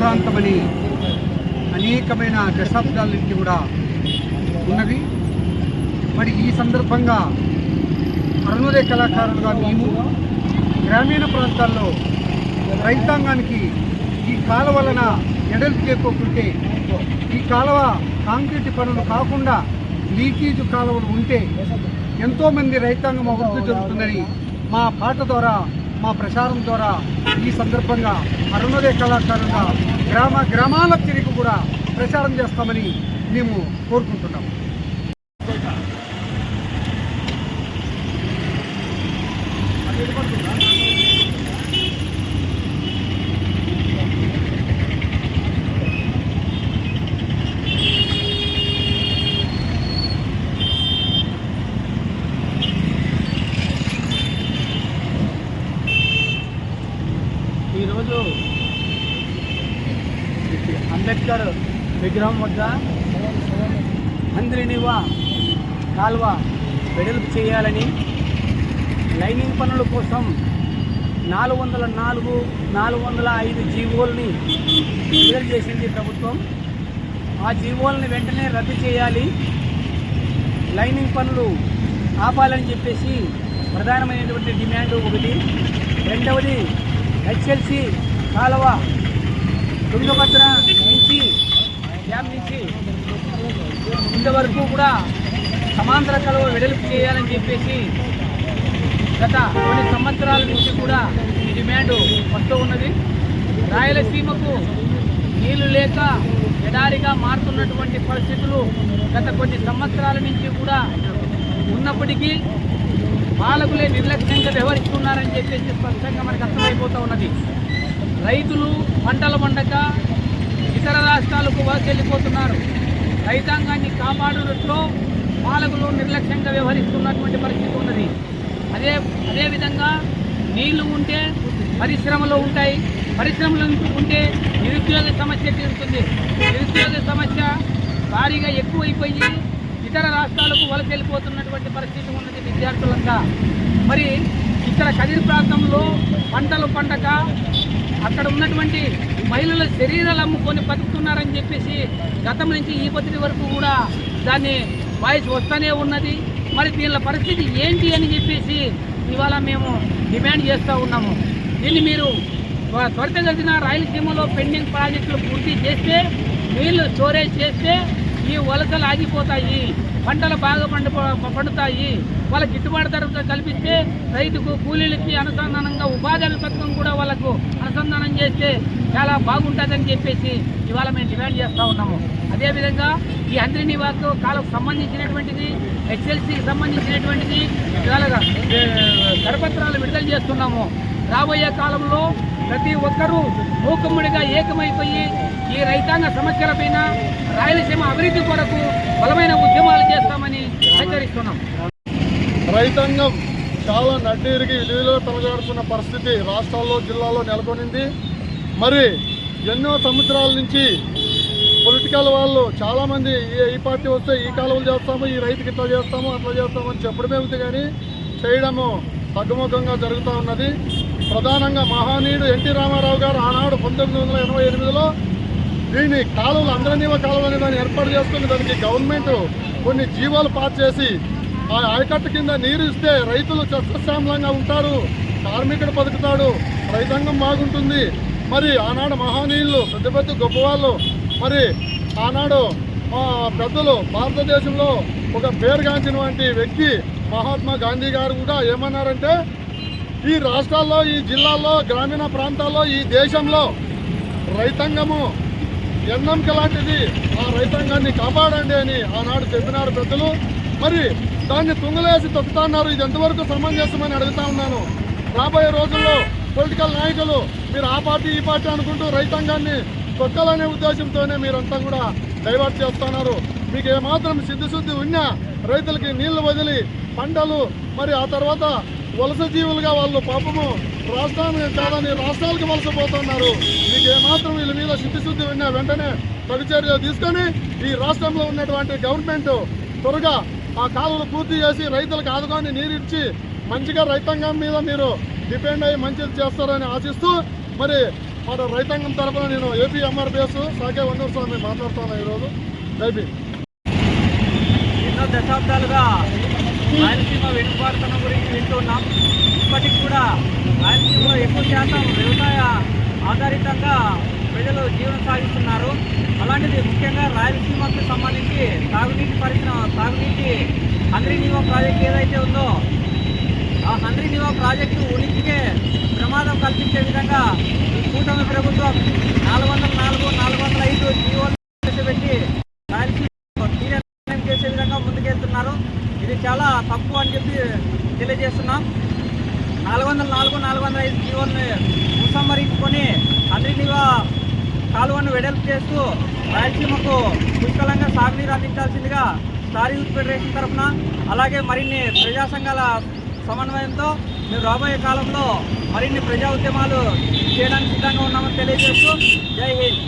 ప్రాంతమని అనేకమైన దశాబ్దాల నుంచి కూడా ఉన్నది. మరి ఈ సందర్భంగా అరుణోదయ కళాకారులుగా మేము గ్రామీణ ప్రాంతాల్లో రైతాంగానికి ఈ కాలువ వలన ఎడలు చేకోకుంటే ఈ కాలువ కాంక్రీట్ పనులు కాకుండా లీకేజ్ కాలువలు ఉంటే ఎంతోమంది రైతాంగం అభివృద్ధి జరుగుతుందని మా పాట ద్వారా మా ప్రచారం ద్వారా ఈ సందర్భంగా అరుణోదయ కళాకారులుగా గ్రామ గ్రామాలకు తిరిగి కూడా ప్రచారం చేస్తామని మేము కోరుకుంటున్నాం ఈరోజు అంబేద్కర్ విగ్రహం వద్ద మందిరినివ కాల్వ వెడల్పు చేయాలని లైనింగ్ పనుల కోసం నాలుగు వందల నాలుగు నాలుగు వందల ఐదు జీవోల్ని విడుదల చేసింది ప్రభుత్వం. ఆ జీవోల్ని వెంటనే రద్దు చేయాలి. లైనింగ్ పనులు ఆపాలని చెప్పేసి ప్రధానమైనటువంటి డిమాండ్ ఒకటి. రెండవది హెచ్ఎల్సి కాలువ తుంగభద్ర నుంచి డ్యామ్ నుంచి ఇంతవరకు కూడా సమాంతర కాలువ వెడల్పు చేయాలని చెప్పేసి గత కొన్ని సంవత్సరాల నుంచి కూడా ఈ డిమాండ్ వస్తూ ఉన్నది. రాయలసీమకు నీళ్ళు లేక ఎడారిగా మారుతున్నటువంటి పరిస్థితులు గత కొన్ని సంవత్సరాల నుంచి కూడా ఉన్నప్పటికీ పాలకులే నిర్లక్ష్యంగా వ్యవహరిస్తున్నారని చెప్పేసి స్పష్టంగా మనకు అర్థమైపోతూ ఉన్నది. రైతులు పంటలు పండక ఇతర రాష్ట్రాలకు వలస వెళ్ళిపోతున్నారు రైతాంగాన్ని కాపాడునట్లో పాలకులు నిర్లక్ష్యంగా వ్యవహరిస్తున్నటువంటి పరిస్థితి ఉన్నది. అదే అదేవిధంగా నీళ్ళు ఉంటే పరిశ్రమలు ఉంటాయి. పరిశ్రమలు ఉంటే నిరుద్యోగ సమస్య తీరుతుంది. నిరుద్యోగ సమస్య భారీగా ఎక్కువైపోయి ఇతర రాష్ట్రాలకు వలస వెళ్ళిపోతున్నటువంటి పరిస్థితి ఉన్నది విద్యార్థులంతా. మరి ఇక్కడ కదిరి ప్రాంతంలో పంటలు పండక అక్కడ ఉన్నటువంటి మహిళల శరీరాలు అమ్ముకొని బతుకుతున్నారని చెప్పేసి గతం నుంచి ఈ పద్ధతి వరకు కూడా దాన్ని వాయిస్ వస్తూనే ఉన్నది. మరి దీనిల పరిస్థితి ఏంటి అని చెప్పేసి ఇవాళ మేము డిమాండ్ చేస్తూ ఉన్నాము. దీన్ని మీరు త్వరితగతిన రాయలసీమలో పెండింగ్ ప్రాజెక్టులు పూర్తి చేస్తే నీళ్ళు స్టోరేజ్ చేస్తే ఈ వలసలు ఆగిపోతాయి పంటలు బాగా పండు పండుతాయి. వాళ్ళ గిట్టుబాటు ధర కల్పిస్తే రైతుకు కూలీలకి అనుసంధానంగా ఉపాధి హామీ పథకం కూడా వాళ్ళకు అనుసంధానం చేస్తే చాలా బాగుంటుందని చెప్పేసి ఇవాళ మేము డిమాండ్ చేస్తూ ఉన్నాము. అదేవిధంగా ఈ అంద్రి నివాస్ కాలకు సంబంధించినటువంటిది హెచ్ఎల్సికి సంబంధించినటువంటిది ఇవాళ కరపత్రాలు విడుదల చేస్తున్నాము. రాబోయే కాలంలో ప్రతి ఒక్కరూ మూకుమ్మడిగా ఏకమైపోయి ఈ రైతాంగ సమస్యలపైన రాయలసీమ అభివృద్ధి కొరకు బలమైన ఉద్యమాలు చేస్తామని హెచ్చరిస్తున్నాం. రైతాంగం చాలా నడ్డీరిగి విలువలో తొలగాడుతున్న పరిస్థితి రాష్ట్రాల్లో జిల్లాలో నెలకొనింది. మరి ఎన్నో సంవత్సరాల నుంచి పొలిటికల్ వాళ్ళు చాలామంది ఈ పార్టీ వస్తే ఈ కాలువలు చేస్తాము ఈ రైతుకి ఇట్లా చేస్తాము అట్లా చేస్తాము అని చెప్పడమే ఉంది కానీ చేయడము తగ్గుముఖంగా జరుగుతూ ఉన్నది. ప్రధానంగా మహానీయుడు ఎన్టీ రామారావు గారు ఆనాడు పంతొమ్మిది వందల ఎనభై ఎనిమిదిలో దీన్ని కాలువలు అందరినీవ కాలువలు అనే దాన్ని ఏర్పాటు చేసుకుని దానికి గవర్నమెంట్ కొన్ని జీవాలు పాస్ చేసి ఆ ఆయకట్టు కింద నీరు ఇస్తే రైతులు సస్యశ్యామలంగా ఉంటారు కార్మికుడు బతుకుతాడు రైతాంగం బాగుంటుంది. మరి ఆనాడు మహానీయులు పెద్ద పెద్ద గొప్పవాళ్ళు మరి ఆనాడు పెద్దలు భారతదేశంలో ఒక పేరుగాంచిన వంటి వ్యక్తి మహాత్మా గాంధీ గారు కూడా ఏమన్నారంటే ఈ రాష్ట్రాల్లో ఈ జిల్లాల్లో గ్రామీణ ప్రాంతాల్లో ఈ దేశంలో రైతాంగము ఎన్నంక లాంటిది. ఆ రైతాంగాన్ని కాపాడండి అని ఆనాడు చెప్పినారు పెద్దలు. మరి దాన్ని తుంగలేసి తొక్కుతున్నారు ఇది ఎంతవరకు సమంజసమని అడుగుతా ఉన్నాను. రాబోయే రోజుల్లో పొలిటికల్ నాయకులు మీరు ఆ పార్టీ ఈ పార్టీ అనుకుంటూ రైతాంగాన్ని తొక్కాలనే ఉద్దేశంతోనే మీరంతా కూడా డైవర్ట్ చేస్తున్నారు మీకు ఏమాత్రం సిద్ధిశుద్ధి ఉన్నా రైతులకి నీళ్ళు వదిలి పంటలు మరి ఆ తర్వాత వలస జీవులుగా వాళ్ళు పాపము రాష్ట్రాన్ని కాదని రాష్ట్రాలకు వలసపోతున్నారు మీకు ఏమాత్రం వీళ్ళ మీద శుద్ధిశుద్ధి ఉన్నా వెంటనే తగు తీసుకొని ఈ రాష్ట్రంలో ఉన్నటువంటి గవర్నమెంట్ త్వరగా ఆ కాలువలు పూర్తి చేసి రైతులకు ఆదుకొని నీరు ఇచ్చి మంచిగా రైతాంగం మీద మీరు డిపెండ్ అయ్యి మంచిది చేస్తారని ఆశిస్తూ మరి మన రైతాంగం తరఫున నేను ఏపీ ఎంఆర్పిఎస్ సాకే వన్నూరు స్వామి మాట్లాడుతున్నాను ఈరోజు జైపీ ఎన్నో దశాబ్దాలుగా రాయలసీమ వెనుకబాటుతనం గురించి వింటున్నాం. ఇప్పటికి కూడా రాయలసీమలో ఎక్కువ శాతం వ్యవసాయ ఆధారితంగా ప్రజలు జీవనం సాగిస్తున్నారు. అలాంటిది ముఖ్యంగా రాయలసీమకు సంబంధించి తాగునీటి పరిశ్రమ తాగునీటి హంద్రీ నీవో ప్రాజెక్ట్ ఏదైతే ఉందో ఆ హంద్రీ నీవో ప్రాజెక్టు ఉనికికే ప్రమాదం కల్పించే విధంగా ఈ కూటమి ప్రభుత్వం నాలుగు వందల నాలుగు నాలుగు వందల ఐదు జీవోలు పెట్టి రాయలసీమ తీర నిర్ణయం చేసే విధంగా ముందుకెళ్తున్నారు ఇది చాలా తక్కువ అని చెప్పి తెలియజేస్తున్నాం. నాలుగు వందల నాలుగు నాలుగు వందల ఐదు జీవోల్ని ఉపసంహరించుకొని అందరినీగా కాలువను వెడల్పు చేస్తూ రాయలసీమకు పుష్కలంగా సాగునీరు అందించాల్సిందిగా స్టార్ యూత్ ఫెడరేషన్ తరఫున అలాగే మరిన్ని ప్రజా సంఘాల సమన్వయంతో మేము రాబోయే కాలంలో మరిన్ని ప్రజా ఉద్యమాలు చేయడానికి సిద్ధంగా ఉన్నామని తెలియజేస్తూ జై హింద్.